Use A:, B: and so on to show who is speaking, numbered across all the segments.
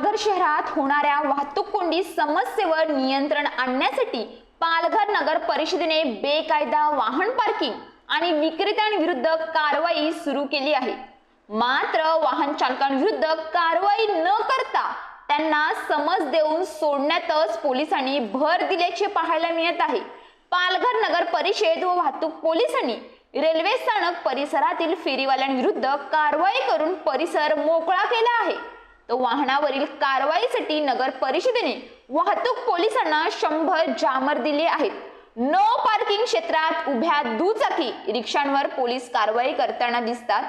A: पालघर शहरात होणाऱ्या वाहतूक कोंडी समस्येवर नियंत्रण आणण्यासाठी पालघर नगर परिषदेने बेकायदा वाहन पार्किंग आणि विक्रेत्यांविरुद्ध कारवाई सुरू केली आहे. मात्र वाहन चालकांविरुद्ध कारवाई न करता त्यांना समज देऊन सोडण्यातच पोलिसांनी भर दिल्याचे पाहायला मिळत आहे. पालघर नगर परिषद व वाहतूक पोलिसांनी रेल्वे स्थानक परिसरातील फेरीवाल्यांविरुद्ध कारवाई करून परिसर मोकळा केला आहे. तर वाहनावरील कारवाईसाठी नगर परिषदेने वाहतूक पोलिसांना शंभर जामर दिले आहेत. नो पार्किंग क्षेत्रात उभ्या दुचाकी रिक्षांवर पोलीस कारवाई करताना दिसतात.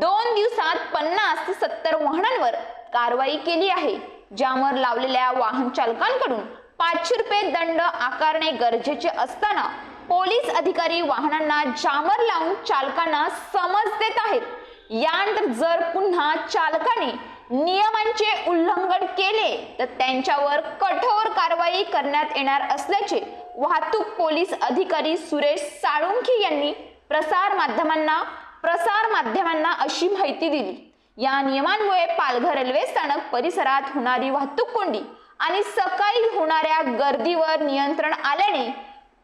A: दोन दिवसात पन्नास ते सत्तर वाहनांवर कारवाई केली आहे. जामर लावलेल्या वाहन चालकांकडून पाचशे रुपये दंड आकारणे गरजेचे असताना पोलीस अधिकारी वाहनांना जामर लावून चालकांना समज देत आहेत. यानंतर जर पुन्हा चालकाने नियमांचे उल्लंघन केले तर त्यांच्यावर कठोर कारवाई करण्यात येणार असल्याचे वाहतूक पोलीस अधिकारी सुरेश साळुंखे यांनी प्रसार माध्यमांना प्रसार माध्यमांना अशी माहिती दिली. या नियमांमुळे पालघर रेल्वे स्थानक परिसरात होणारी वाहतूक कोंडी आणि सकाळी होणाऱ्या गर्दीवर नियंत्रण आल्याने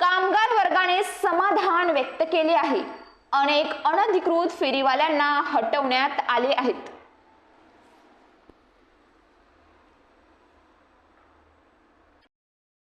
A: कामगार वर्गाने समाधान व्यक्त केले आहे. अनेक अनधिकृत फेरीवाल्यांना हटवण्यात आले आहेत.